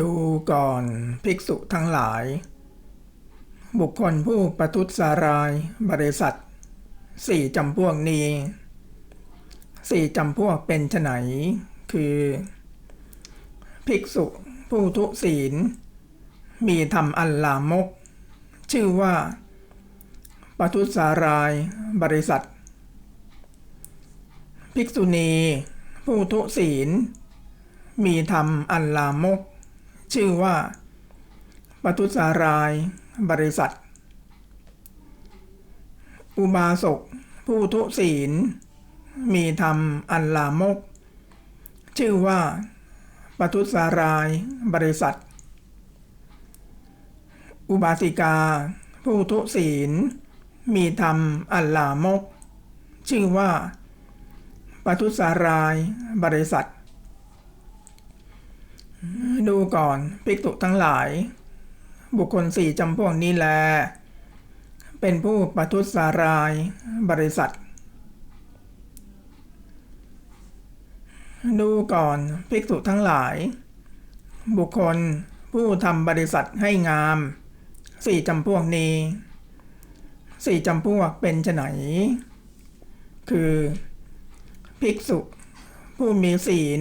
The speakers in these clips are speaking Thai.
ดูก่อนภิกษุทั้งหลาย บุคคลผู้ประทุษรายบริษัทสี่จำพวกนี้สี่จำพวกเป็นไฉนคือ ภิกษุผู้ทุศีล มีธรรมอันลามก ชื่อว่าปทุษรายบริษัท ภิกษุณี ผู้ทุศีล มีธรรมอันลามก ชื่อว่าปทุสารายบริษัท อุบาสกผู้ทุศีล มีธรรมอันลามก ชื่อว่าปทุสารายบริษัท อุบาสิกา ผู้ทุศีล มีธรรมอันลามก ชื่อว่าปทุสารายบริษัท ดูก่อนภิกษุทั้งหลาย บุคคลสี่จำพวกนี้แล เป็นผู้ประทุษราย บริษัท ดูก่อนภิกษุทั้งหลาย บุคคลผู้ทำบริษัทให้งามสี่จำพวกนี้สี่จำพวกเป็นไนคือภิกษุ ผู้มีศีล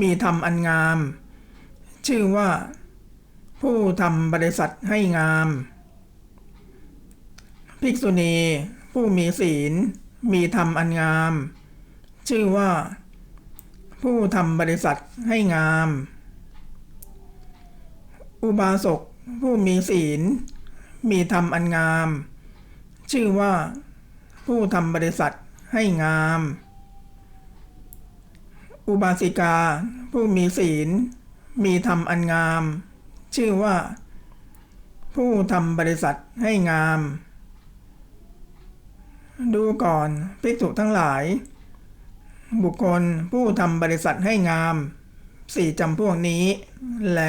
มีธรรมอันงาม ชื่อว่า ผู้ทำบริษัทให้งาม ภิกษุณีผู้มีศีล มีธรรมอันงาม ชื่อว่า ผู้ทำบริษัทให้งาม อุบาสกผู้มีศีล มีธรรมอันงาม ชื่อว่า ผู้ทำบริษัทให้งาม อุบาสิกา ผู้มีศีล มีธรรมอันงาม ชื่อว่า ผู้ทำบริษัทให้งาม ดูก่อนภิกษุทั้งหลาย บุคคลผู้ทำบริษัทให้งามสี่จำพวกนี้ แล